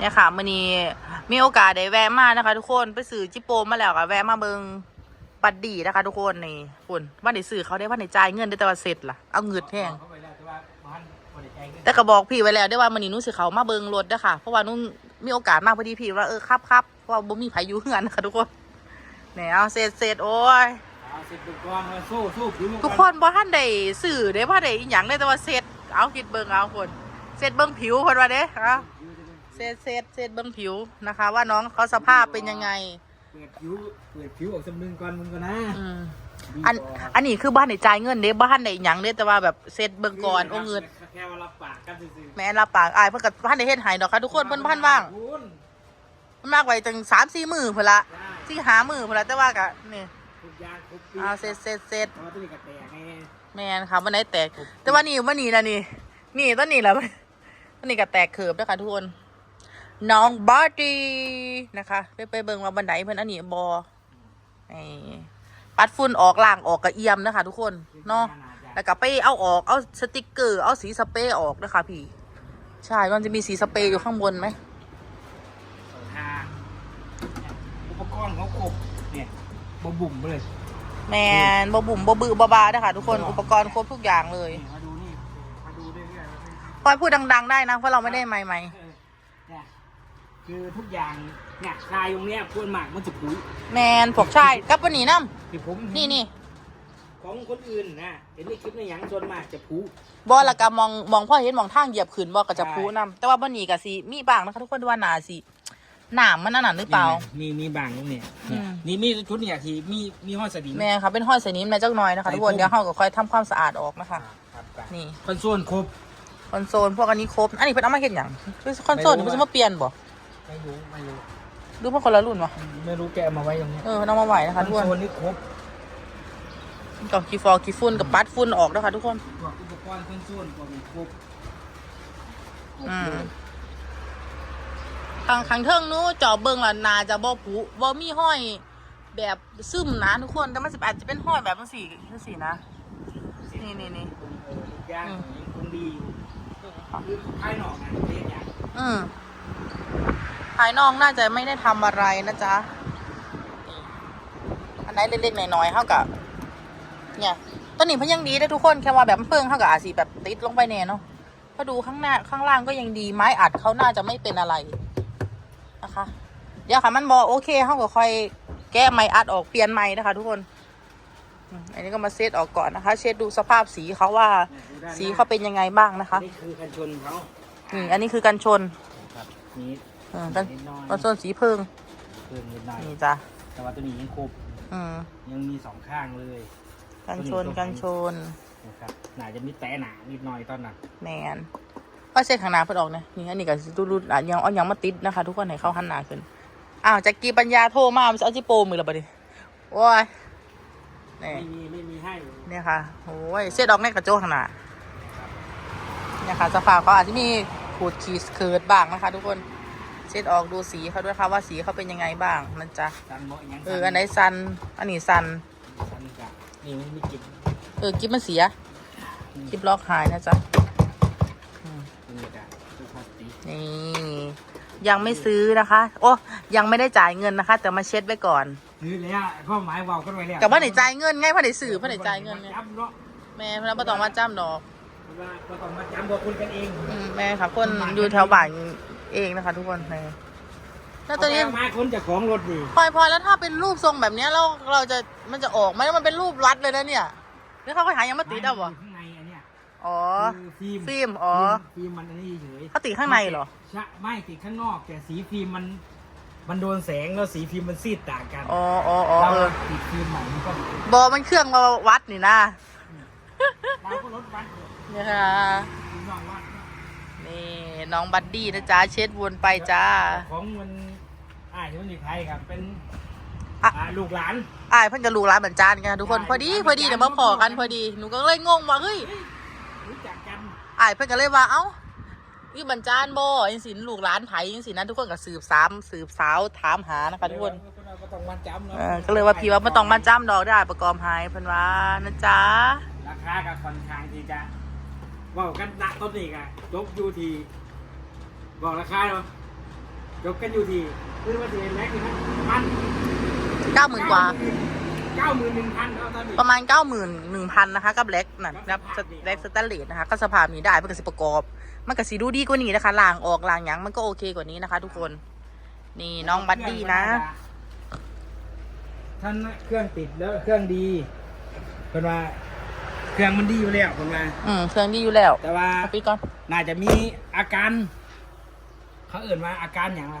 เนี่ยค่ะมื่อนี้มีโอกาสได้แวะมานะคะ ทุกคนไปสื่อจิโปมมาแล้วก็แวะมาเบิงปัดดีนะคะ ทุกคนนี่คุณว่าได้สื่อเขาได้ว่าได้จ่ายเงินได้แต่ว่าเสร็จล่ะเอาเงินแพงเข้าไปแล้วแต่ว่าบ้านบริใจเงินแต่ก็บอกพี่ไว้แล้วได้ว่ามื่อนี้หนู้สิเขามาเบิงรถนะคะเพราะว่าหนู้มีโอกาสมากพอดีพี่ว่าเออครับครับเพราะว่าบ่มีพายุเฮือนนะคะทุกคนเนี่ยเอาเสร็จเสร็จโอ้ยเอาสิบตัวก่อนมาสู้สู้ผิวทุกคนบ่ท่านได้สื่อได้ว่าได้อีหยังได้แต่ว่าเสร็จเอาคิดเบิงเอาคนเสร็จเบิงผิวคนว่าเด้เอาเสร็จเสร็จเสร็จเบิงผิวนะคะ ว่าน้องเขาสภาพเป็นยังไง เปิดผิวเปิดผิวออกสำนึงก่อนมึงก่อนนะอืมอันอันนี้คือบ้านไหนจ่ายเงินเด้บ้านไหนหยังเด้แต่ว่าแบบเซ็ตเบิ่งก่อนโอ้เงิน แค่ว่ารับปากกันซื่อแม่นรับปากอายเพิ่นกับบ้านไหนเฮ็ดให้ดอกค่ะทุกคนเพิ่นบ้านว่างคุณมันมากไว้จังสามสี่มื้อพุ่นละได้สี่หามื้อพุ่นละแต่ว่าก็นี่ทุกอย่างครบปีเอาเสร็จเสร็จเสร็จเพราะว่าตัวนี้กระแตกไงแม่นค่ะวันไหนแตก แต่ว่านี่วันนี้นะนี่ นี่ต้นนี้แหละต้นนี้ก็แตกเขิบนะคะทุกคน น้องบอดี้นะคะไปไปเบิ่งว่าบันไดเพิ่นอันนี้บอไอ้ปัดฝุ่นออกล่างออกกระเอียมนะคะ ทุกคนเนาะแล้วก็ไปเอาออกเอาสติกเกอร์เอาสีสเปรย์ออกนะคะพี่ ใช่มันจะมีสีสเปรย์อยู่ข้างบนไหมทางอุปกรณ์เขาครบเนี่ยบ่บุ่มไปเลยแมนบบุ่มบบือบาบานะคะทุกคนอุปกรณ์ครบทุกอย่างเลยนี่มาดูนี่มาดูเรื่อยๆปอยพูดดัง ๆ ได้นะเพราะเราไม่ได้ไมค์ไหม ค์เออเนี่ยคือทุกอย่างเนี่ยคลายตรงเนี้ยพวนหมากมันจะผุยแมนพวกชายกับวันนี้น้ที่ผมำนี่นี่ของคนอื่นนะเห็นในคลิปในหยังส่วนมากจะผุบอละกามองมองพ่อเห็นมองทางเหยียบขืนบอกก็จะพูน้ำแต่ว่าวันนี้ก็สีมีบางนะคะทุกคนว่าหนาสีหนามมันนั่นนะหรือเปล่ามีมีบางตรงเนี้ยอืม นี่มีชุดเนี่ยที่มีมีห้อยสนิม แม่ค่ะเป็นห้อยสนิมแม่เจ้าน้อยนะคะทุกคนใส่เดี๋ยวเขาก็ค่อยทำความสะอาดออกนะคะ ครับครับนี่ คอนโซลครบ คอนโซลพวกอันนี้ครบ อันนี้เพิ่นเอามาเห็นอย่างคอนโซลนี่ไม่เพิ่นรู้จะมาเปลี่ยนบ่ ไม่รู้ไม่รู้ดูเพิ่นคนละรุ่นวะไม่รู้แกเอามาไว้ตรงนี้เออเพิ่นเอามาไหวนะคอคะนทุกคนโซลนี่ครบกับกีฟอร์กีฝุ่นกับปัดฝุ่นออกนะคะทุกคนพวกอุปกรณ์คอนโซลก็มีครบครบอืมเลยทางทางเทิงนู้จอเบิ่งละนาจะบ่ผุบ่มีห้อย แบบซึมนะทุกคนแต่มันสิอาจจะเป็นห้อยแบบจังซี่จังซี่นะนี่นี่นี่เออทุกอย่างอืมยังคงดีอยู่คือภายนอกนะเรียกอย่างอืมภายนอกน่าจะไม่ได้ทำอะไรนะจ๊ะนี่อันไหนเล็กๆหน่อยๆเท่ากับเนี่ยต้นนี้เพิ่นยังดีได้อทุกคนแค่ว่าแบบมันเพิ่งเท่ากับอาจสีแบบติดลงไปแน่เนาะพอดูข้างหน้าข้างล่างก็ยังดีไม้อัดเขาน่าจะไม่เป็นอะไรนะคะ เดี๋ยวค่ะมันบอโอเคเขาก็ค่อยแก้ไม้อัดออกเปลี่ยนไม้นะคะ ทุกคนอืมอันนี้ก็มาเซตออกก่อนนะคะ เช็ดดูสภาพสีเขาว่าดูด้านหน้สีเขาเป็นยังไงบ้างนะคะนี่คือกันชนเขานี่อันนี้คือกันชนครับนี่เออกันนิดหน่อยกันชนสีเพิงเพิ่มนิดหน่อยนี่จ้ะแต่ว่าตัวนี้ยังครบอืมยังมีสองข้างเลยกันชนกันชนนะครับน่าจะมีแตะหนานิดหน่อยตอนนั้นแมนก็เช็ดข้างหน้าเพิ่นออกนะนี่อันนี้ก็ดูดูอะยังเอายังมาติดนะคะ ทุกคนให้เข้าหันหน้าขึ้นอ้าวแจ็กกี้ปัญญาโทรมามันจะเอาจิโปมือและบัดนี้โอ้ยนี่ไม่มีไม่มีให้เนี่ยค่ะโอ้ยเช็ดออกในกระจกข้างหน้าเนี่ยค่ะสภาพเขาอาจจะมีขูดขีดเคิร์ดบ้างนะคะ ทุกคน เช็ดออกดูสีเขาด้วยค่ะว่าสีเขาเป็นยังไงบ้างนะจ๊ะสันเหมาะยังเอออันไหนสันอันนี้สันสันกับนี่มันมีกลิ่นเออกิฟมันเสียกิฟล็อกหายนะจ๊ะอืมนี่จ้ะคือพลาสติกนี่ยังไม่ซื้อนะคะ โอ้ยังไม่ได้จ่ายเงินนะคะ แต่มาเช็ดไว้ก่อนซื้อแล้วข้อหมายเว่ากันไว้แล้วกับว่าไหนจ่ายเงินไงพ่อไหนสื่อพ่อไหนจ่ายเงินไงจำเนาะแม่พระประตองมาจ้ำดอกว่าก็ต้องมาจำบอกคุยกันเองอืมแม่ค่ะคนอยู่แถวบ้าน เองนะคะ ทุกคนแม่แล้วตัวนี้เอาไปเอามาคนจากของรถดีพลอยพลอยแล้วถ้าเป็นรูปทรงแบบเนี้ยเราเราจะมันจะออกไหมมันเป็นรูปรัดเลยนะเนี่ยหรือเขาก็หายังมาติดเอาบ่ข้างในอันเนี้ยอ๋อ คือฟิล์มฟิล์มอ๋อ ฟิล์มมันอันนี้เฉยเขาติดข้างในเหรอ ใช่ไม่ติดข้างนอกแต่สีฟิล์มมัน มันโดนแสงแล้วสีฟิล์มมันซีดต่างกันอ๋ออ๋ออ๋อเราเออติดฟิล์มใหม่มันก็บอมันเครื่องมาวัดนี่นะเราก็ลดวัดเนี่ยค่ะฟิล์มนอกวัด นี่น้องบัดดี้นะจ๊ะเช็ดวนไปจ้า ของมันอ่าที่มันอยู่ไทยครับเป็นอะ อ่าลูกหลานอ้ายเพิ่นจะรู้ร้านเหมือนจานกันทุกคนใช่พอดีใช่พอดีเดี๋ยวมาพอกันพอดีหนูก็เลยงงว่าเฮ้ยรู้จักกันอ้ายเพิ่นก็เลยว่าเอ้าอีบรรจานบ่ยังสิลูกร้านไผยังสินะทุกคนก็สืบสามสืบสาวถามหานะคะทุกคนก็ต้องมาจำเนาะเออก็เลยว่าพี่ว่าไม่ต้องมาจ้ำดอกได้ประกอบหายเพิ่นว่านะจ๊ะราคากับค่อนข้างที่จะเว่ากันณต้นนี้กันจบอยู่ที่ บอกราคาเนาะยกกันอยู่ที่คือว่าเทนแม็กนี่นะพันเก้าหมื่นกว่า เก้าหมื่นหนึ่งพันเอาตอนนี้ประมาณเก้าหมื่นหนึ่งพันนะคะกับแล็กนะกับแล็กสแตนเลสนะคะก็สภาพนี้ได้เพื่อกสิประกอบ มันก็สีดูดีกว่านี้นะคะล่างออกล่างหยังมันก็โอเคกว่านี้นะคะ ทุกคน นี่น้องบัดดี้นะ ท่านเครื่องติดแล้วเครื่องดีเพิ่นว่าเครื่องมันดีอยู่แล้วเพิ่นว่าอืมเครื่องดีอยู่แล้ว แต่ว่าเอาปิดก่อนน่าจะมีอาการ เขาเอ่นว่าอาการอย่างไร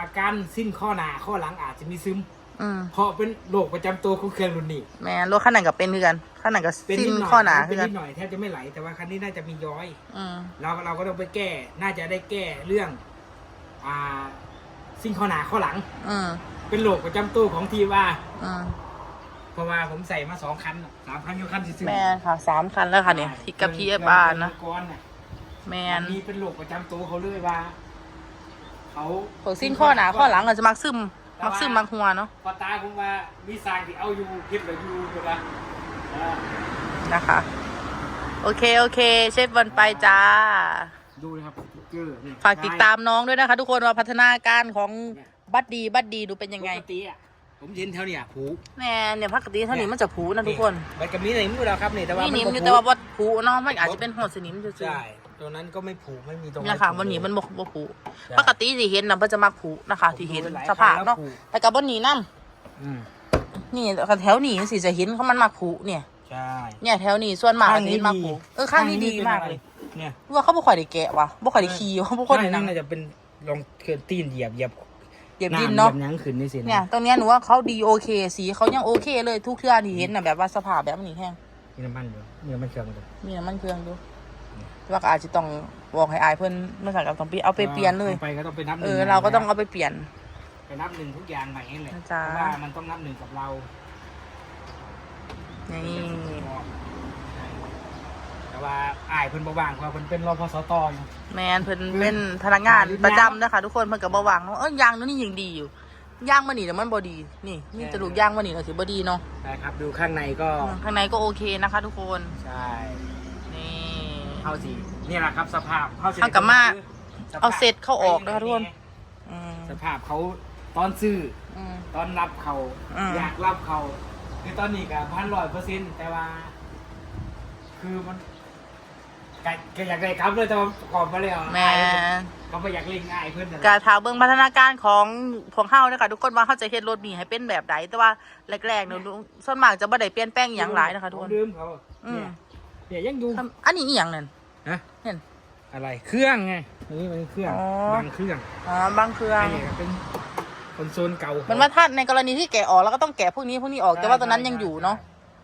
อาการสิ้นข้อหน้าข้อหลังอาจจะมีซึม อืมเพราะเป็นโรคประจำตัวของเครื่องรุ่นนี้แม่รถขั้นไหนกับเป็นคือกันขั้นไหนกับเป็นสิ้นินดหน่อยข้อหนาเป็คืนอกันินดหน่อยแทบจะไม่ไหลแต่ว่าคันนี้น่าจะมีย้อย อืมเราเราก็ต้องไปแก้ น่าจะได้แก้เรื่อง อ่าสิ้นข้อหน้าข้อหลัง อืมเป็นโรคประจำตัวของทีว่า อืมเพราะว่าผมใส่มาสองคันน่ะสามคันอยู่คันที่สิบแม่ค่ะสามคันแล้วค่ะเนี่ยที่กับพีเอฟอาร์นะ ก้อนน่ะแมอันนนี้เป็นโรคประจำตัวเขาเลยว่า เขาพวกสิ้นข้อหนาข้อหลังอาจจะมักซึม มักซึมมักหัวเนาะพอตาผมว่ามีสร้างที่เอาอยู่เก็บเหลืออยู่ถูกปะเออนะคะ โอเค โอเค เชฟบอลไปจ้า ดูเลยครับสติ๊กเกอร์นี่ฝากติดตามน้องด้วยนะคะ ทุกคนว่าพัฒนาการของบัดดีบัดดีดูเป็นยังไงปกติอะผมเห็นแถวเนี่ยผูแม่เนี่ยพักติเท่านี้มันจะผูนะทุกคนมันก็มีในมือเราครับนี่แต่ว่านี่มันิ่มบ่อยู่ผูแต่ว่าวัดผูเนาะมันอาจจะเป็นหดสนิมซื่อใช่ ตัวนั้นก็ไม่ผูไม่มีตรงๆไหนี่แหละค่ะวันนี้มันบ่บ่ผูใช่ปกติที่เห็นน่ะมันจะมักผูนะคะ ที่เห็นผมดูหลายสภาพเนาะครั้งแล้วผูแต่กับวันนี้นํอืมนี่แถวนี้สิจะเห็นเขามันมักผูเนี่ย ใช่เนี่ยแถวนี้ส่วนมากข้าจะงนี้เห็นมักผูเออข้างนี้ดีเป็นมากอะไรเลย เนี่ยว่าเขาบ่ค่อยได้แกะว่ะบ่ค่อยได้ขี่ว่ะบ่ค่อยได้ใช่นั่งน่าจะเป็นลองเคลื่อนตีนเหยียบเหยียบเหยียบดินเนาะหเหยียบหยังขึ้นนี่สิเนี่ยตรงเนี้ยหนูว่าเขาดีโอเคสีเขายังโอเคเลยทุกเทื่อที่เห็นน่ะแบบว่าสภาพแบบนี้แห้งมีน้ำมันอยู่มีน้ำมันเครื่องอยู่มีน้ำมันเครื่องดูแต่ ว่าก็อาจจะต้องบอกให้อายเพิ่นเมื่อสั่งกับต้องปีเอาไปเปลี่ยนเลยไปก็ต้องไปนับหเอนึ่งอเราก็ต้องเอาไปเปลี่ยน ไปนับหนึ่งทุกอย่างใหม่นี่แหละนะเพจ๊ะราะว่ามันต้องนับหนึ่งกับเรานี่แต่ว่าอายเพิ่นบ่ว่างเพราะเพิ่นเป็นรพสตอยู่แมนเพิ่นเป็นพนักงานประจำนะคะทุกคนเพิ่นก็บ่วางเนาะเอ้ยยางนู้นนี่ยังดีอยู่ย่างมานี่แต่มันบ่ดี นี่นี่จะลูกย่างมานี่เราสิบ่ดีเนาะนะครับ ดูข้างในก็อืมข้างในก็โอเคนะคะทุกคน ใช่นี่ เฮาสินี่แหละครับสภาพเฮาสิเฮากลับมาสภพเอาเสร็จเข้าออกนะคะทุกคน อืมสภาพเขาตอนซื้ออืม ตอนรับเขาอืม อยากรับเขาคือตอนนี้ก็พันร้อยเปอร์เซ็นต์แต่ว่า คือมันก็ก็อยากได้ครับเลยแต่ว่าขอบมาแล้วแมอายนเขาไปอยากเล่นง่ายเพื่อนนั่นแหกาละถามเบิ่งพัฒนาการของของเฮานะคะทุกคนว่าเฮาจะเฮ็ดรถนี่ให้เป็นแบบใดแต่ว่าแรกๆเนี่ยส่วนมากจะบ่ได้เปลี่ยนแปลงอหย่างหลายนะคะทุกคน ผมลืมเขาอืม เนี่ย เนี่ยยังดูอันนี้อีหยังนั่นฮะเห็นอะไรเครื่องไงอันนี้มันเครื่องอ๋อ บางเครื่องอ๋อบางเครื่องอันนี้ก็เป็นคอนโซลเก่ามันว่าถ้าในกรณีที่แกะออกแล้วก็ต้องแกะพวกนี้พวกนี้ออกใช่แต่ว่าตัวนั้นยังใช่อยู่เนาะ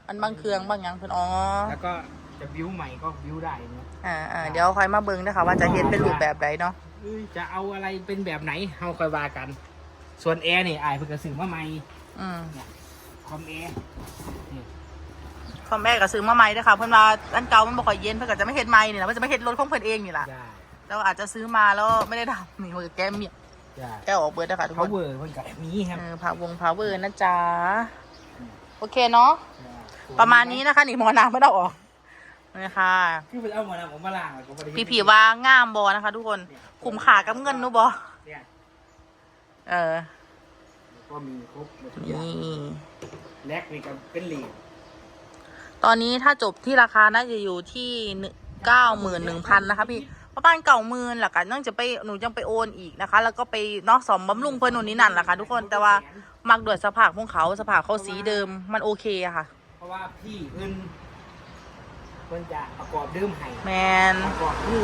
อันบางเครื่องบางหยังเพิ่นอ๋อแล้วก็จะบิวใหม่ก็บิวได้เนาะอ่าอ่าเดี๋ยวค่อยมาเบิ่งนะคะว่าจะเฮ็ดเป็นรูปแบบใดเนาะเอ้ยจะเอาอะไรเป็นแบบไหนเฮาค่อยว่ากัน ส่วนแอร์นี่อายเพิ่งกระสือมาใหม่อืม คอมแอร์นี่ พ่อแม่ก็ซื้อมาใหม่เด้อค่ะเพิ่นว่าอันเก่ามันบ่ค่อยเย็นเพิ่นก็จะไม่เฮ็ดใหม่นี่ล่ะมันจะไม่เฮ็ดรถของเพิ่นเองนี่ล่ะได้แล้วอาจจะซื้อมาแล้วไม่ได้ทำนี่เพิ่นก็แก้เมียได้แก้ออกเบิดเด้อค่ะทุกคเขานเวอร์เพิ่นกับมีครับเออพาวงพาวเวอร์นะจ๊ะโอเคเนาะประมาณนี้นะคะนี่หมอน้ำไม่ต้องออกนี่ค่ะ คือเป็นเอาหมดนะผมมาล้างแล้วก็บ่ได้เฮ็ดพี่ผีว่างามบอนะคะ ทุกคนคุ้มค่ากับเงินนูบอเนี่ยเออก็มีครบหมดทุกอย่างนี่ แลกนี่ก็เป็นเหรียญต อนนี้ถ้าจบที่ราคาน่าจะอยู่ที่เก้าหมื่นหนึ่งพันนะคะพี่ประมาณเก่าหมื่นแหละกันต้องจะไปหนูยังไปโอนอีกนะคะ แล้วก็ไปเนอกสมบำรุงเพื่อนนู่นนี่นั่นแหละค่ะทุกคนแต่ว่ามักด้วยสภาพของเขาสภาพเขาสีเดิมมันโอเคอะค่ะ เพราะว่าพี่เพิ่นเพิ่นจะประกอบเดิมให้แมนประกอบคือ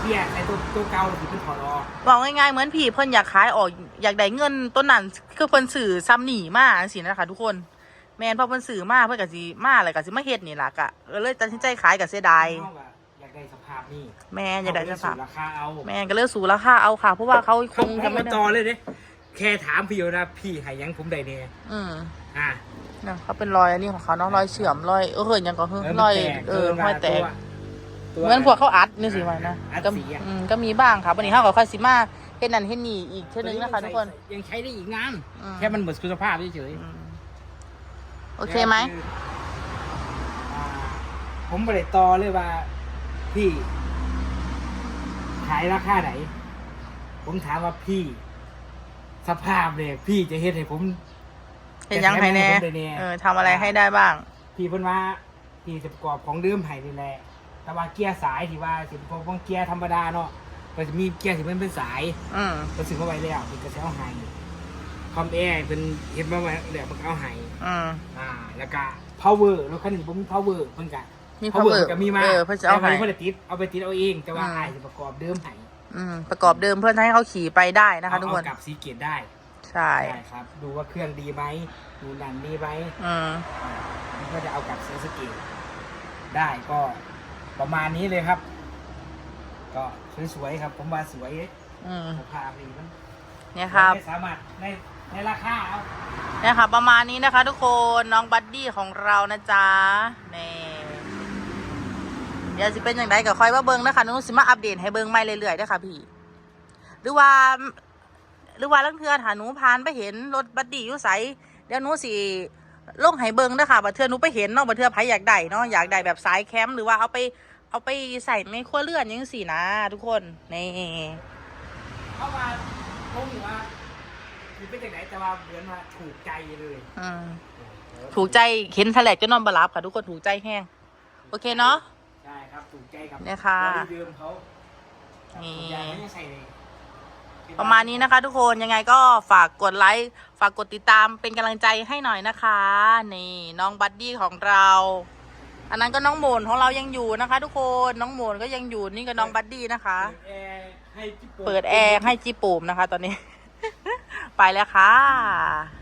เพียในตัวตัวเก่าที่เพิ่นถอดออกบอกง่ายๆเหมือนผีเพิ่นอยากขายออกอยากได้เงินต้นนั้นคือเพิ่นสื่อซ้ำหนีมาสินะคะทุกคน แมนพอเพิ่นสื่อมาเพิ่นก็สิมาอะไรก็สิมาเฮ็ดนี่ล่ะกะเออเลยตัดสินใจขายกับเสียดายเฮาก็อยากได้สภาพนี้แม่นอยากได้สภาพเขก็เลยสูราคาเอาแมนก็เลิกสู่ราคาเอาค่ะ เพราะว่าเขาคเขางเขาจะไม่มาได้ต่อเลยเด้แค่ถามพี่อยู่นะพี่ให้หยังผมได้แน่อืมอ่าเนี่ยเขาเป็นรอยอันนี้ของเขาเนาะรอยเฉื่อมรอยเออเหินยังก็คือเออรมันอยแตกเออรอยแตกตัวเหมือนพวกเขาอัดนี่สิว่านะอัดก็สีอะอืมก็มีบ้างค่ะวันนี้เฮากับค่อยสิมาเฮ็ดนั่นเฮ็ดนี่อีกเท่านึงนะคะทุกคนยังใช้ได้อีกงาน อืม แค่มันหมดคุณภาพเฉยอืมๆ โอเคไหมคืออ่าผมบริต่อเลยว่า พี่ ขายราคาไหน ผมถามว่าพี่ สภาพเนี่ยพี่จะเฮ็ดให้ผม เห็นยังไงแน่จะทำให้ผมได้แน่ เออทำอะไรให้ได้บ้าง พี่เพิ่นว่าพี่จะประกอบของเดิมให้นี่แหละแต่ว่าเกียร์สายที่ว่าสิพวกเกียร์ธรรมดาเนาะก็จะมีเกียร์ที่มันเป็นสาย อืมก็ซื้อมาไว้แล้วพี่ก็จะเอาให้คอมแอร์เป็นเฮ็ดมาไว้แล้วมันก็เอาให้อืม อ่า แล้วก็ power รถคันนี้บ่มี power เพิ่นก็มี power ก็มีมาเออเพิ่นจะเอาให้แต่ว่เพิ่นจะติดเอาไปติดเอาเองแต่ว่าอืมอ้ายจะประกอบเดิมให้อืมประกอบเดิมเพื่อให้เขาขี่ไปได้นะคะเอาทุกคนเอากลับสีเกตได้ใช่ใช่ครับ ดูว่าเครื่องดีไหมดูหนังดีไหมอืมมันก็จะเอากลับซีสะเกตได้ก็ประมาณนี้เลยครับ ก็สวยๆครับ ผมว่าสวยอืมสภาพดีมัน เนี่ยครับ ไม่สามารถใน ในราคาเอาเนี่ยค่ะ ประมาณนี้นะคะทุกคนน้องบัดดี้ของเรานะจ๊ะนี่เดี๋ยวจะเป็นอย่างไรกับคอยว่าเบิ้งนะคะหนุสิมาอัปเดตให้เบิ้งไม่เรื่อยๆด้วยค่ะพี่ หรือว่า หรือว่าลังเทือถ้าหนูผ่านไปเห็นรถบัดดี้อยู่ใสเดี๋ยวหนูสิลงให้เบิ้งนะคะบัดเทือหนูไปเห็นเนาะบัดเทือไผอยากได้เนาะอยากได้แบบสายแคมป์หรือว่าเอาไปเอาไปใส่ในครัวเรือนยังสี่นะ ทุกคนนี่เข้ามาผมถือว่า คือเป็นจากไหนแต่ว่าเหมือนว่าถูกใจเลยอืมถูกใจเห็นแถลกจะนอนบารับค่ะ ทุกคนถูกใจแห้ง โอเคเนาะ ใช่ครับถูกใจครับเนี่ยค่ะ บอดี้เดิมเขานี่ ถูกใจไม่ได้ใส่เลยประมาณนี้นะคะ ทุกคนยังไงก็ฝากกดไลค์ฝากกดติดตามเป็นกำลังใจให้หน่อยนะคะ นี่น้องบัดดี้ของเรา อันนั้นก็น้องโหมนของเรายังอยู่นะคะ ทุกคนน้องโหมนก็ยังอยู่นี่ก็น้องบัดดี้นะคะ เปิดแอร์ให้จิ๊บโป่งเปิดแอร์ให้จีปูมนะคะ ตอนนี้ ไปแล้วค่ะ